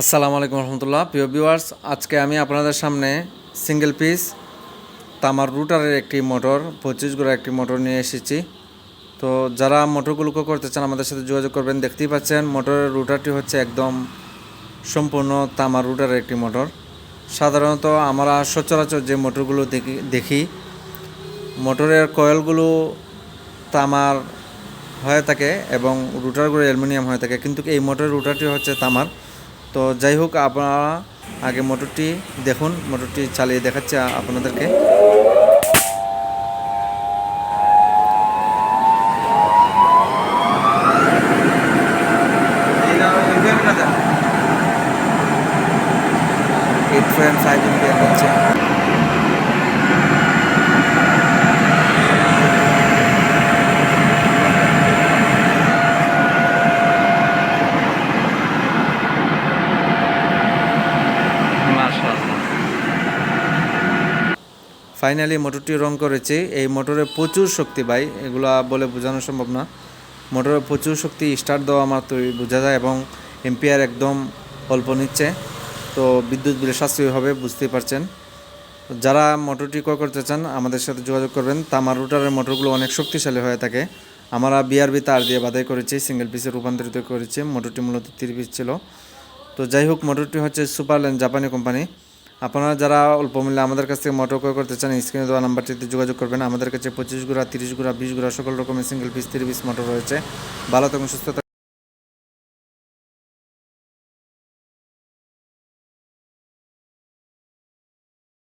আসসালামু আলাইকুম রহমতুল্লাহ। প্রিয় ভিউয়ার্স, আজকে আমি আপনাদের সামনে সিঙ্গেল পিস তামার রুটারের একটি মোটর, পঁচিশ গোড়া একটি মোটর নিয়ে এসেছি। তো যারা মোটরগুলোকে করতে চান, আমাদের সাথে যোগাযোগ করবেন। দেখতেই পাচ্ছেন, মোটরের রুটারটি হচ্ছে একদম সম্পূর্ণ তামার রুটারের একটি মোটর। সাধারণত আমরা সচরাচর যে মোটরগুলো দেখি দেখি, মোটরের কয়েলগুলো তামার হয়ে থাকে এবং রুটারগুলো অ্যালুমিনিয়াম হয়ে থাকে। কিন্তু এই মোটরের রুটারটি হচ্ছে তামার। তো যাই হোক, আপনারা আগে মোটরটি দেখুন, মোটরটি চালিয়ে দেখাচ্ছে আপনাদেরকে। এইট পয়েন্ট সাইজ হচ্ছে ফাইনালি মোটরটি রং করেছি। এই মোটরে প্রচুর শক্তি ভাই, এগুলা বলে বোঝানো সম্ভব না। মোটরে প্রচুর শক্তি স্টার্ট দেওয়া মাত্রই বোঝা যায় এবং এম্পিয়ার একদম অল্প নিচ্ছে। তো বিদ্যুৎ বিলে সাশ্রয়ী হবে, বুঝতেই পারছেন। যারা মোটরটি ক্রয় করতে চান, আমাদের সাথে যোগাযোগ করবেন। তামার রুটারের মোটরগুলো অনেক শক্তিশালী হয়ে থাকে। আমরা বিআরবি তার দিয়ে বাধাই করেছি, সিঙ্গেল পিসে রূপান্তরিত করেছি, মোটরটি মূলত তিরিশ পিস ছিল। তো যাই হোক, মোটরটি হচ্ছে সুপারল্যান্ড জাপানি কোম্পানি। আপনারা যারা অল্প মূল্যে আমাদের কাছ থেকে মোটর ক্রয় করতে চান, স্ক্রিনে দেওয়া নাম্বারটিতে যোগাযোগ করবেন। আমাদের কাছে পঁচিশ গুড়া, তিরিশ গুড়া, বিশ গুড়া সকল রকমের সিঙ্গেল পিস তিরিশ পিস মোটর রয়েছে। ভালো থাকুন, সুস্থ